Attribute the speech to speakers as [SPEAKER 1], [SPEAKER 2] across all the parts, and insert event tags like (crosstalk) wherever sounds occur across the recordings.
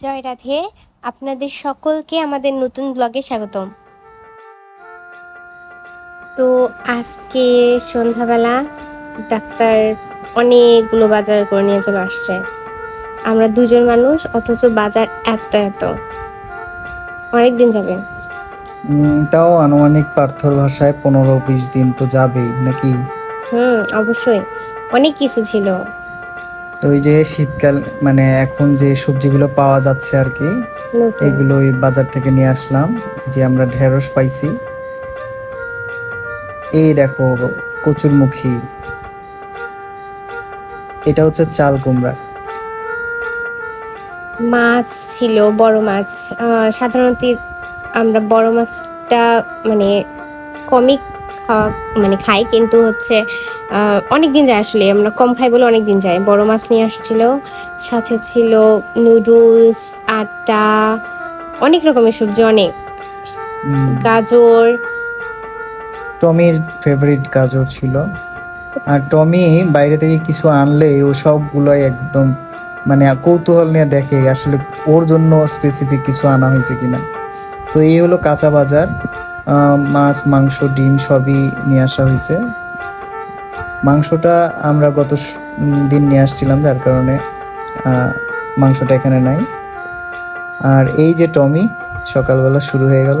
[SPEAKER 1] জয় রাধে। আপনাদের সকলকে আমাদের নতুন ব্লগে স্বাগতম। তো আজকে সন্ধ্যাবেলা ডাক্তার অনেকগুলো বাজার করে নিয়ে চলে আসছে। আমরা দুজন মানুষ অথচ বাজার এত এত। অনেক দিন যাবে
[SPEAKER 2] তাও আনুমানিক পার্থর ভাষায় পনেরো বিশ দিন তো যাবেই নাকি?
[SPEAKER 1] হুম অবশ্যই। অনেক কিছু ছিল।
[SPEAKER 2] তো ওই যে শীতকাল মানে এখন যে সবজিগুলো পাওয়া যাচ্ছে আর কি এগুলো ওই বাজার থেকে নিয়ে আসলাম। যে আমরা ঢেঁড়স পাইছি। এই দেখো কচুরমুখী। এটা হচ্ছে চাল কুমড়া।
[SPEAKER 1] মাছ ছিল বড় মাছ। সাধারণত আমরা বড় মাছটা মানে কমই খাওয়া মানে খাই কিন্তু হচ্ছে অনেক দিন যায় আসলে আমরা কম খাই বলে অনেক দিন যায়। বড় মাছ নিয়ে আসছিল সাথে ছিল নুডলস আটা অনেক রকমের সবজি অনেক। গাজর।
[SPEAKER 2] টমির ফেভারিট গাজর ছিল। আর টমি বাইরে থেকে কিছু আনলে ও সবগুলোই একদম মানে কৌতূহল নিয়ে দেখে আসলে ওর জন্য স্পেসিফিক কিছু আনা হয়েছে কিনা। তো এই হলো কাঁচা বাজার। মাছ, মাংস, ডিম সবই নিয়ে আসা হয়েছে। মাংসটা আমরা গত দিন নিয়ে আসছিলাম, যার কারণে মাংসটা এখানে নাই। আর এই যে টমি, সকালবেলা শুরু হয়ে গেল।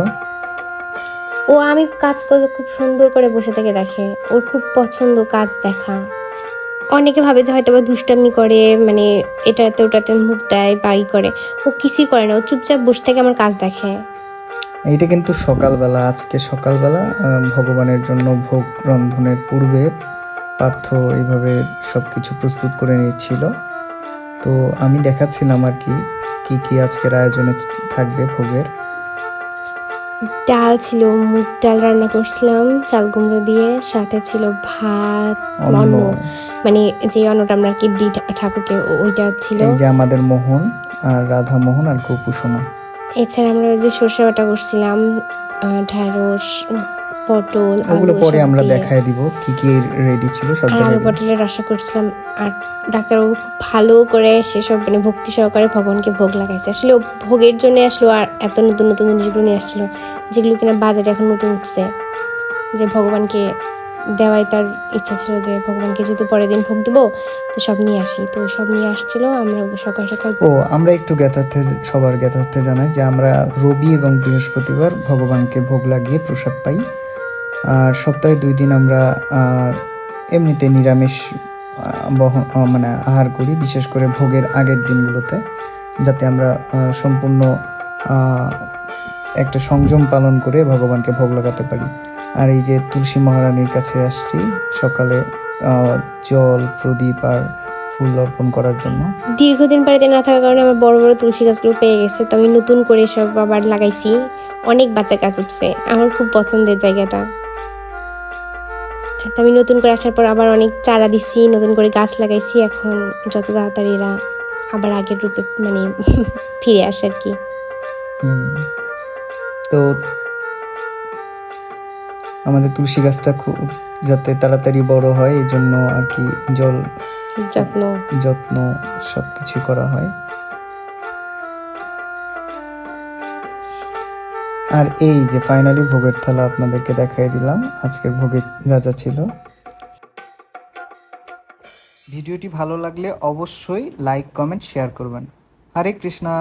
[SPEAKER 1] ও আমি কাজ করে খুব সুন্দর করে বসে থেকে দেখে। ওর খুব পছন্দ কাজ দেখা। অনেকে ভাবে যে হয়তো বা দুষ্টামি করে মানে এটাতে ওটাতে মুখ দেয় বাই করে। ও কিছুই করে না। ও চুপচাপ বসে থেকে আমার কাজ দেখে।
[SPEAKER 2] এইটা কিন্তু সকালবেলা আজকে সকালবেলা ভগবানের জন্য ভোগ রন্ধনের পূর্বে পার্থ এইভাবে সব কিছু প্রস্তুত করে নিচ্ছিল তো আমি দেখাচ্ছিলাম আর কি কি কি আজকের আয়োজনে থাকবে ভোগের।
[SPEAKER 1] ডাল ছিল মুগ ডাল রান্না করছিলাম চাল কুমড়ো দিয়ে সাথে ছিল ভাত
[SPEAKER 2] অন্ন।
[SPEAKER 1] মানে যে অন্নটা আমরা কি দিই ঠাকুরকে ওইটা ছিল।
[SPEAKER 2] এই যে আমাদের মোহন আর রাধা মোহন আর গোপুসোনা।
[SPEAKER 1] এছাড়া আমরা ওই যে সর্ষে বাটা করছিলাম ঢ্যাঁড়স পটল
[SPEAKER 2] ওগুলো পরে আমরা দেখায় দিব কি কি রেডি ছিল সব
[SPEAKER 1] আর আলু পটলের রসা করছিলাম আর ডাক্তারবাবু ভালো করে সেসব মানে ভক্তি সহকারে ভগবানকে ভোগ লাগাইছে। আসলে ভোগের জন্য আসলো আর এত নতুন নতুন জিনিসগুলো নিয়ে আসছিল যেগুলো কিনা বাজারে এখন নতুন উঠছে যে ভগবানকে দেওয়াই তার ইচ্ছা ছিল যে ভগবানকে যেহেতু পরের দিন ভোগ দেবো, তো সব নিয়ে আসি। তো সব নিয়ে আসছিল, আমরা সকাল সকাল
[SPEAKER 2] ও, আমরা একটু জ্ঞাতার্থে, সবার জ্ঞাতার্থে জানাই যে আমরা রবি এবং বৃহস্পতিবার ভগবানকে ভোগ লাগিয়ে প্রসাদ পাই। আর সপ্তাহে দুই দিন আমরা এমনিতে নিরামিষ বহন মানে আহার করি, বিশেষ করে ভোগের আগের দিনগুলোতে, যাতে আমরা সম্পূর্ণ একটা সংযম পালন করে ভগবানকে ভোগ লাগাতে পারি। আর এই যে তুলসী মহারানীর কাছে আসছি সকালে জল প্রদীপ আর ফুল অর্পণ করার জন্য।
[SPEAKER 1] দীর্ঘদিন বাড়িতে না থাকার কারণে আমার বড় বড় তুলসী গাছগুলো পেয়ে গেছে তো আমি নতুন করে সব আবার লাগাইছি। অনেক বাচ্চা গাছ উঠছে আমার খুব পছন্দের জায়গাটা। তো আমি নতুন করে আসার পর আবার অনেক চারা দিছি নতুন করে গাছ লাগাইছি এখন যত তাড়াতাড়ি এরা আবার আগের রূপে মানে (laughs) ফিরে আসে আর কি।
[SPEAKER 2] তো আমাদের তুলসী গাছটা খুব যাতে তাড়াতাড়ি বড় হয় এই জন্য আর কি জল
[SPEAKER 1] যত্ন।
[SPEAKER 2] যত্ন সব কিছু করা হয়। আর এই যে ফাইনালি ভোগের থালা আপনাদেরকে দেখাই দিলাম আজকের ভোগে যা যা ছিল। ভিডিওটি ভালো লাগলে অবশ্যই লাইক কমেন্ট শেয়ার করবেন। হরে কৃষ্ণা।